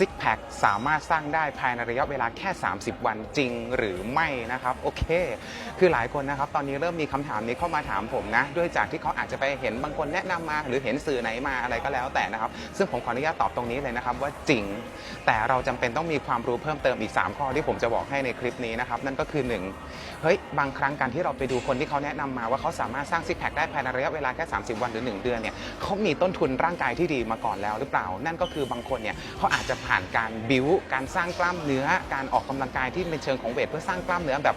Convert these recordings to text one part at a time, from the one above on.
ซิกแพคสามารถสร้างได้ภายในระยะเวลาแค่ 30 วันจริงหรือไม่นะครับ โอเค คือหลายคนนะครับ ตอนนี้เริ่มมีคำถามนี้เข้ามาถามผมนะ ด้วยจากที่เขาอาจจะไปเห็นบางคนแนะนำมา หรือเห็นสื่อไหนมาอะไรก็แล้วแต่นะครับ ซึ่งผมขออนุญาตตอบตรงนี้เลยนะครับว่าจริง แต่เราจำเป็นต้องมีความรู้เพิ่มเติมอีก 3 ข้อที่ผมจะบอกให้ในคลิปนี้นะครับ นั่นก็คือ 1 เฮ้ย บางครั้งการที่เราไปดูคนที่เขาแนะนำมาว่าเขาสามารถสร้างซิกแพคได้ภายในระยะเวลาแค่ 30 วันหรือ 1 เดือนเนี่ยเขามีต้นทุนร่างกายที่ดีมาก่อนแล้วหรือเปล่า นั่นก็คือบางคนเนี่ยเขาอาจจะผานการบิวการสร้างกล้ามเนื้อ การออกกำลังกายที่เป็นเชิงของเวทเพื่อสร้างกล้ามเนื้อแบบ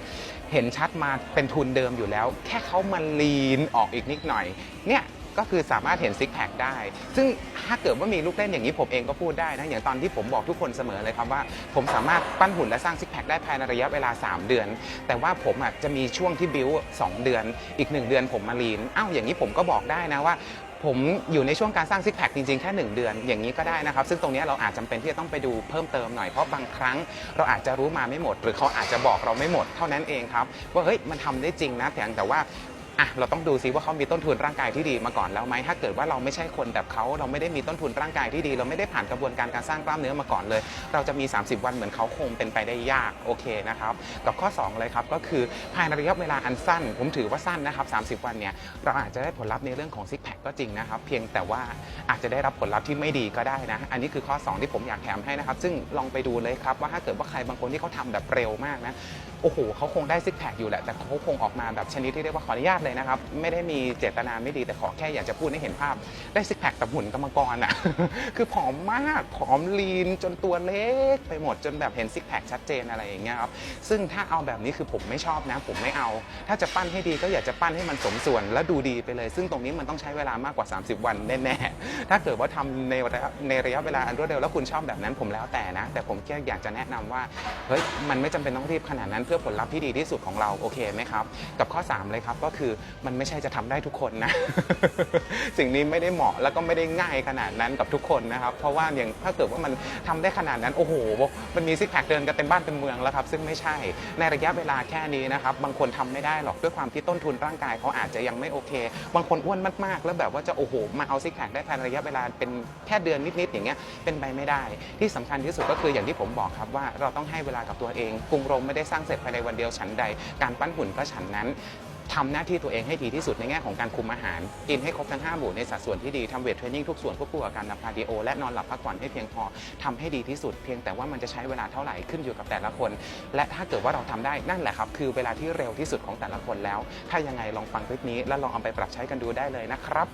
เห็นชัดมาเป็นทุนเดิมอยู่แล้ว แค่เขามาลีนออกอีกนิดหน่อย เนี่ยก็คือสามารถเห็นซิกแพคได้ ซึ่งถ้าเกิดว่ามีลูกเล่นอย่างนี้ผมเองก็พูดได้นะ อย่างตอนที่ผมบอกทุกคนเสมอเลยครับว่า ผมสามารถปั้นหุ่นและสร้างซิกแพคได้ภายในระยะเวลา 3 เดือน แต่ว่าผมจะมีช่วงที่บิว2เดือน อีก 1 เดือนผมมาลีน อ้าวอย่างนี้ผมก็บอกได้นะว่า ผมอยู่ในช่วงการสร้างซิกแพคจริงๆ แค่ 1 เดือน อย่างนี้ก็ได้นะครับ ซึ่งตรงนี้เราอาจจำเป็นที่จะต้องไปดูเพิ่มเติมหน่อย เพราะบางครั้งเราอาจจะรู้มาไม่หมด หรือเขาอาจจะบอกเราไม่หมดเท่านั้นเองครับ ว่าเฮ้ยมันทำได้จริงนะแต่แต่ว่า อะเราต้องดูซิว่าเขามีต้นทุนร่างกายที่ดีมาก่อนแล้วไหมถ้าเกิดว่าเราไม่ใช่คนแบบเขาเราไม่ได้มีต้นทุนร่างกายที่ดี เราไม่ได้ผ่านกระบวนการการสร้างกล้ามเนื้อมาก่อนเลย เราจะมี 30 วันเหมือนเขาคงเป็นไปได้ยากโอเคนะครับกับข้อ 2 เลยครับก็คือภายในระยะเวลาอันสั้น ผมถือว่าสั้นนะครับ30 วันเนี่ยเราอาจจะได้ผลลัพธ์ในเรื่องของซิกแพคก็จริงนะครับเพียงแต่ว่าอาจจะได้รับผลลัพธ์ที่ไม่ดีก็ได้นะ อันนี้คือข้อ 2 ที่ผมอยากแถมให้นะครับซึ่งลองไปดูเลยครับว่าถ้าเกิดว่าใครบางคนที่เขาทำแบบเร็วมากนะโอ้โหเขาคงได้ซิกแพคอยู่แหละแต่เขาคงออกมาแบบชนิดที่เรียกว่าขออนุญาตเลยนะครับ ไม่ได้มีเจตนาไม่ดีแต่ขอแค่อยากจะพูดให้เห็นภาพ ได้ซิกแพคแบบหุ่นกรรมกรอะ คือผอมมากผอมลีนจนตัวเล็กไปหมดจนแบบเห็นซิกแพคชัดเจนอะไรอย่างเงี้ยครับ ซึ่งถ้าเอาแบบนี้คือผมไม่ชอบนะ ผมไม่เอา ถ้าจะปั้นให้ดีก็อยากจะปั้นให้มันสมส่วนและดูดีไปเลย ซึ่งตรงนี้มันต้องใช้เวลามากกว่า 30 วันแน่ๆ ถ้าเกิดว่าทำในระยะในระยะเวลาอันรวดเร็วแล้วคุณชอบแบบนั้นผมแล้วแต่นะ แต่ผมแค่อยากจะแนะนำว่าเฮ้ยมันไม่จำเป็นต้องรีบขนาดนั้นเพื่อผลลัพธ์ที่ดีที่สุดของเราโอเคไหมครับ กับข้อ 3 เลยครับก็คือมันไม่ใช่จะทำได้ทุกคนนะ สิ่งนี้ไม่ได้เหมาะแล้วก็ไม่ได้ง่ายขนาดนั้นกับทุกคนนะครับ เพราะว่าอย่างถ้าเกิดว่ามันทำได้ขนาดนั้น โอ้โห มันมีซิกแพคเดินกันเต็มบ้านเต็มเมืองแล้วครับ ซึ่งไม่ใช่ ในระยะเวลาแค่นี้นะครับ บางคนทำไม่ได้หรอกด้วยความที่ต้นทุนร่างกายเขาอาจจะยังไม่โอเค บางคนอ้วนมากๆ แล้วแบบว่าจะโอ้โห มาเอาซิกแพคได้ภายในระยะเวลาเป็นแค่เดือนนิดๆอย่างเงี้ย เป็นไปไม่ได้ ที่สำคัญที่สุดก็คืออย่างที่ผมบอกครับว่าเราต้องให้เวลากับตัวเองกรุงโรมไม่ได้สร้างเสร็จภายในวันเดียวฉันใด การปั้นหุ่นก็ฉันนั้น ทำหน้าที่ตัวเองให้ดีที่สุดในแง่ของการคุมอาหาร กินให้ครบทั้ง5หมู่ในสัดส่วนที่ดีทำเวทเทรนนิ่งทุกส่วนควบคู่กับการทำคาร์ดิโอและนอนหลับพักผ่อนให้เพียงพอทำให้ดีที่สุดเพียงแต่ว่ามันจะใช้เวลาเท่าไหร่ขึ้นอยู่กับแต่ละคน และถ้าเกิดว่าเราทำได้นั่นแหละครับ คือเวลาที่เร็วที่สุดของแต่ละคนแล้ว ถ้ายังไงลองฟังคลิปนี้ แล้วลองเอาไปปรับใช้กันดูได้เลยนะครับ